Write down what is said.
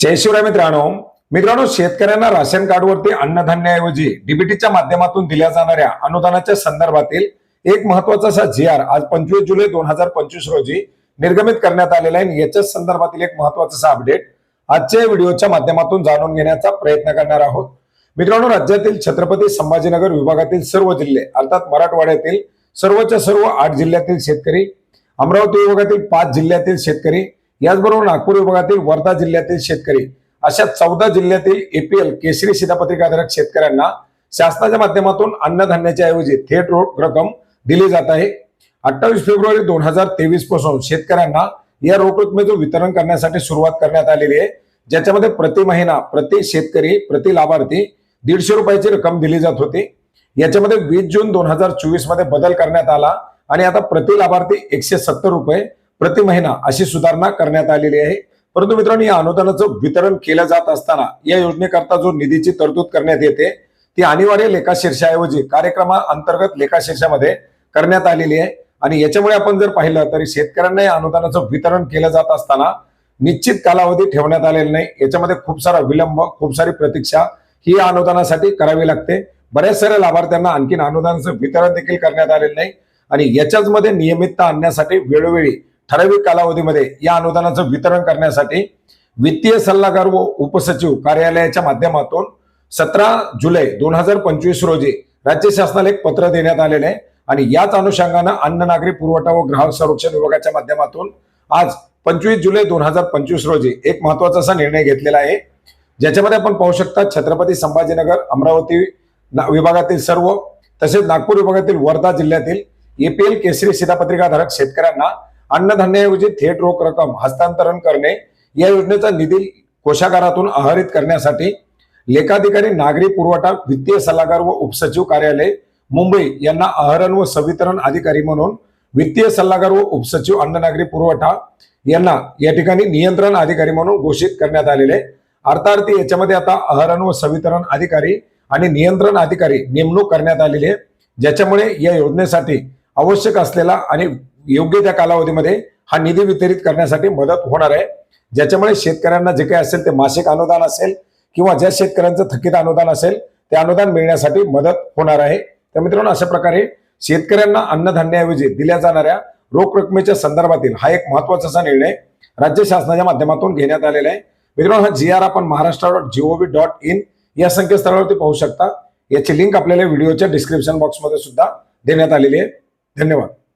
जय शिवराय मित्रांनो. मित्रांनो शेतकऱ्यांना राशन कार्डवरती अन्नधान्याऐवजी डीबीटीच्या माध्यमातून दिल्या जाणाऱ्या अनुदानाच्या संदर्भातील एक महत्त्वाचा असा जी आर आज पंचवीस जुलै दोन हजार पंचवीस रोजी निर्गमित करण्यात आलेला आहे. याच्याच संदर्भातील एक महत्त्वाचा असा अपडेट आजच्या व्हिडिओच्या माध्यमातून जाणून घेण्याचा प्रयत्न करणार आहोत. मित्रांनो राज्यातील छत्रपती संभाजीनगर विभागातील सर्व जिल्हे अर्थात मराठवाड्यातील सर्वच्या सर्व आठ जिल्ह्यातील शेतकरी अमरावती विभागातील पाच जिल्ह्यातील शेतकरी याचबरोबर नागपूर विभागातील वर्धा जिल्ह्यातील शेतकरी अशा चौदा जिल्ह्यातील एपीएल केसरी शिधापत्रिकाधारक शेतकऱ्यांना शासनाच्या माध्यमातून अन्नधान्याच्या ऐवजी थेट रक्कम दिली जात आहे. अठ्ठावीस फेब्रुवारी दोन हजार तेवीसपासून शेतकऱ्यांना या रोख रकमेचं वितरण करण्यासाठी सुरुवात करण्यात आलेली आहे ज्याच्यामध्ये प्रति महिना प्रति शेतकरी प्रति लाभार्थी दीडशे रुपयाची रक्कम दिली जात होती. याच्यामध्ये वीस जून दोन हजार चोवीसमध्ये बदल करण्यात आला आणि आता प्रति लाभार्थी एकशे सत्तर रुपये प्रति महिना अशी सुधारणा करण्यात आलेली आहे. परंतु मित्रांनो या अनुदानाचं वितरण केलं जात असताना या योजनेकरता जो निधीची तरतूद करण्यात येते ती अनिवार्य लेखाशीर्षाऐवजी कार्यक्रमा अंतर्गत लेखाशीर्षामध्ये करण्यात आलेली आहे. आणि याच्यामुळे आपण जर पाहिलं तरी शेतकऱ्यांना या अनुदानाचं वितरण केलं जात असताना निश्चित कालावधी ठेवण्यात आलेला नाही. याच्यामध्ये खूप सारा विलंब खूप सारी प्रतीक्षा ही या अनुदानासाठी करावी लागते. बऱ्याच साऱ्या लाभार्थ्यांना आणखीन अनुदानाचं वितरण देखील करण्यात आलेलं नाही. आणि याच्याच मध्ये नियमितता आणण्यासाठी वेळोवेळी ठराविक कालावधीमध्ये या अनुदानाचं वितरण करण्यासाठी वित्तीय सल्लागार व उपसचिव कार्यालयाच्या माध्यमातून सतरा जुलै दोन हजार पंचवीस रोजी राज्य शासनाला एक पत्र देण्यात आलेले आहे. आणि याच अनुषंगानं अन्न नागरी पुरवठा व ग्राहक संरक्षण विभागाच्या माध्यमातून आज पंचवीस जुलै दोन हजार पंचवीस रोजी एक महत्त्वाचा असा निर्णय घेतलेला आहे. ज्याच्यामध्ये आपण पाहू शकता छत्रपती संभाजीनगर अमरावती विभागातील सर्व तसेच नागपूर विभागातील वर्धा जिल्ह्यातील एपीएल केसरी शिधापत्रिकाधारक शेतकऱ्यांना अन्नधान्याऐवजी थेट रोख रक्कम हस्तांतरण करणे या योजनेचा निधी कोशागारातून आहरित करण्यासाठी लेखाधिकारी नागरी पुरवठा वित्तीय सल्लागार व उपसचिव कार्यालय मुंबई यांना आहरण व संवितरण अधिकारी म्हणून वित्तीय सल्लागार व उपसचिव अन्न नागरी पुरवठा यांना या ठिकाणी नियंत्रण अधिकारी म्हणून घोषित करण्यात आलेले आहे. अर्थार्थी याच्यामध्ये आता आहरण व संवितरण अधिकारी आणि नियंत्रण अधिकारी नेमणूक करण्यात आलेली आहे ज्याच्यामुळे या योजनेसाठी आवश्यक असलेला आणि योग्य त्या कालावधीमध्ये हा निधी वितरित करण्यासाठी मदत होणार आहे. ज्याच्यामुळे शेतकऱ्यांना जे काही असेल ते मासिक अनुदान असेल किंवा ज्या शेतकऱ्यांचं थकीत अनुदान असेल ते अनुदान मिळण्यासाठी मदत होणार आहे. तर मित्रांनो अशा प्रकारे शेतकऱ्यांना अन्नधान्याऐवजी दिल्या जाणाऱ्या रोख रकमेच्या संदर्भातील हा एक महत्त्वाचा असा निर्णय राज्य शासनाच्या माध्यमातून घेण्यात आलेला आहे. मित्रांनो हा जी आर आपण Maharashtra dot G O V dot in या संकेतस्थळावरती पाहू शकता. याची लिंक आपल्याला व्हिडिओच्या डिस्क्रिप्शन बॉक्समध्ये सुद्धा देण्यात आलेली आहे. धन्यवाद.